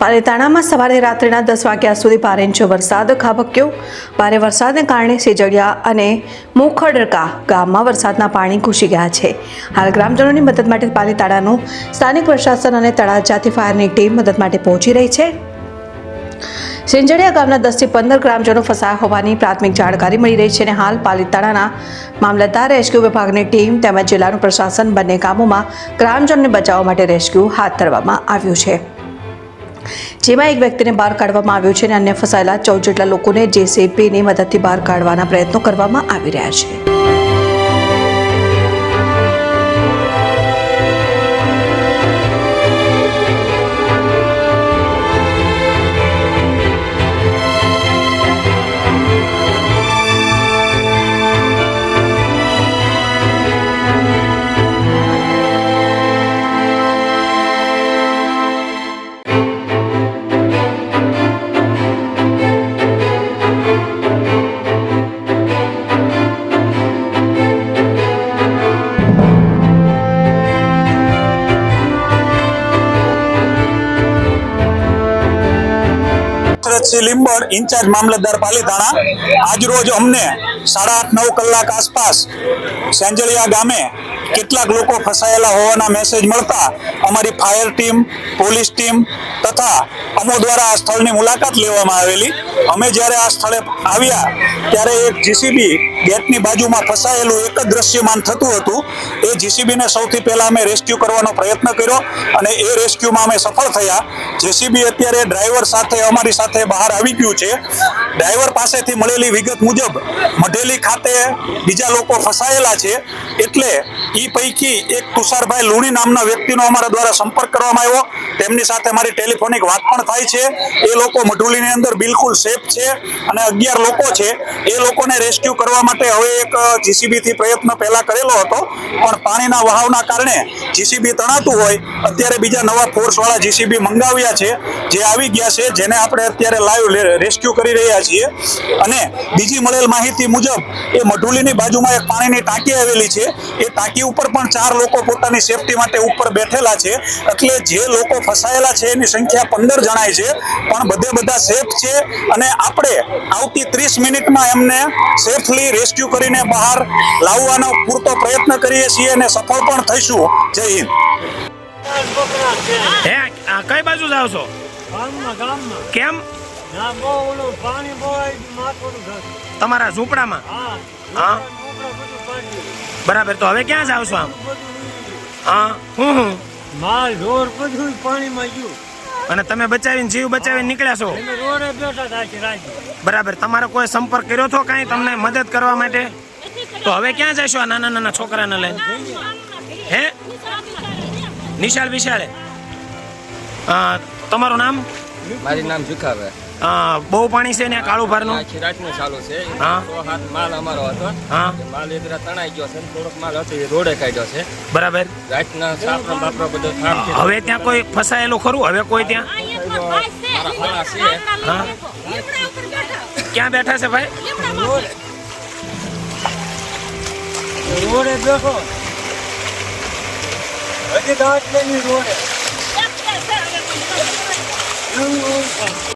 પાલીતાણામાં સવારે રાત્રિના દસ વાગ્યા સુધી ભારે વરસાદ ખાબક્યો. ભારે વરસાદને કારણે સેજડિયા અને મોખડરકા ગામમાં વરસાદના પાણી ઘૂસી ગયા છે. હાલ ગ્રામજનોની મદદ માટે પાલીતાણાનું સ્થાનિક પ્રશાસન અને તળાજાથી ફાયરની ટીમ મદદ માટે પહોંચી રહી છે. સેંજડિયા ગામના દસથી પંદર ગ્રામજનો ફસાયા હોવાની પ્રાથમિક જાણકારી મળી રહી છે અને હાલ પાલીતાણાના મામલતદાર રેસ્ક્યુ વિભાગની ટીમ તેમજ જિલ્લાનું પ્રશાસન બંને ગામોમાં ગ્રામજનોને બચાવવા માટે રેસ્ક્યુ હાથ ધરવામાં આવ્યું છે. જેમાં એક વ્યક્તિને બહાર કાઢવામાં આવ્યો છે અને અન્ય ફસાયેલા ચૌદ જેટલા લોકોને જેસીપીની મદદથી બહાર કાઢવાના પ્રયત્નો કરવામાં આવી રહ્યા છે. દશરથસિંહ લીંબર ઇન્ચાર્જ મામલતદાર પાલીતાણા આજરોજ અમને સાડા આઠ, નવ કલાક આસપાસ સેંજળિયા ગામે કેટલાક લોકો ફસાયેલા હોવાના મેસેજ મળતા અમારી ફાયર ટીમ પોલીસ ટીમ તથા અમો દ્વારા આ સ્થળની મુલાકાત લેવામાં આવેલી. અમે જ્યારે આ સ્થળે આવ્યા ત્યારે એક જીસીબી ગેટની બાજુમાં ફસાયેલું એક જ દ્રશ્યમાન થતું હતું. એ જીસીબીને સૌથી પહેલા અમે રેસ્ક્યુ કરવાનો પ્રયત્ન કર્યો અને એ રેસ્ક્યુમાં અમે સફળ થયા. જેસીબી અત્યારે ડ્રાઈવર સાથે, અમારી સાથે બહાર આવી ગયું છે. ડ્રાઈવર પાસેથી મળેલી વિગત મુજબ, મઢેલી ખાતે બીજા લોકો ફસાયેલા છે. એટલે એ પૈકી એક તુષારભાઈ લુણી નામના વ્યક્તિનો અમારા દ્વારા સંપર્ક કરવામાં આવ્યો. તેમની સાથે મારી ટેલિફોનિક વાત પણ થાય છે. એ લોકો મઢુલીની અંદર બિલકુલ સેફ છે અને અગિયાર લોકો છે. એ લોકોને રેસ્ક્યુ કરવા માટે હવે એક જીસીબીથી પ્રયત્ન પહેલા કરેલો હતો, પણ પાણીના વહાવના કારણે જીસીબી તણાતું હોય, અત્યારે બીજા નવા ફોર્સવાળા જીસીબી મંગાવ્યા છે, જે આવી ગયા છે, જેને આપણે અત્યારે લાઈવ રેસ્ક્યુ કરી રહ્યા છીએ. અને બીજી મળેલ માહિતી મુજબ, એ મઢુલીની બાજુમાં એક પાણીની ટાંકી આવેલી છે. એ ટાંકી ઉપર પણ ચાર લોકો પોતાની સેફટી માટે ઉપર બેઠેલા છે. એટલે જે લોકો ફસાયેલા છે, એની સંખ્યા પંદર જણાય છે. પણ બધે બધા સેફ છે. અને આપણે આવતી ત્રીસ મિનિટમાં એમને સેફલી રેસ્ક્યુ કરીને બહાર લાવવાનો પૂરતો પ્રયત્ન કરીએ છીએ અને સફળ પણ થઈશું. જય હિન્દ. આ કઈ બાજુ જાવ છો? ગામમાં ગામમાં. કેમ? તમારા ઝૂંપડામાં? હા બરાબર તો હવે ક્યાં જાવ છો આમ? હા હું હું. માલ ઢોર બધું પાણીમાં ગયું. અને તમે બચાવીને જીવ બચાવીને નીકળ્યા છો? બરાબર તમારો કોઈ સંપર્ક કર્યો હતો કાંઈ તમને મદદ કરવા માટે? તો હવે ક્યાં જશો આ નાના નાના છોકરાને લઈને? હે? નિશાળ વિશાળે અ, તમારું નામ? મારું નામ સુખાવે અ, બહુ પાણી છે ને કાળું ભારનું? આખી રાતનું ચાલુ છે. હા. હાથ માલ અમારો હતો. હા. માલ એ તણાઈ ગયો છે ને થોડોક માલ હતો એ રોડે કાઢ્યો છે. બરાબર. રાતના સાપરો બાપરો બધો હવે ત્યાં કોઈ ફસાયેલું ખરું? હવે કોઈ ત્યાં? હા. ક્યાં બેઠા છે ભાઈ? રોડે. બેઠો. હજી દાંત લઈને રોડે.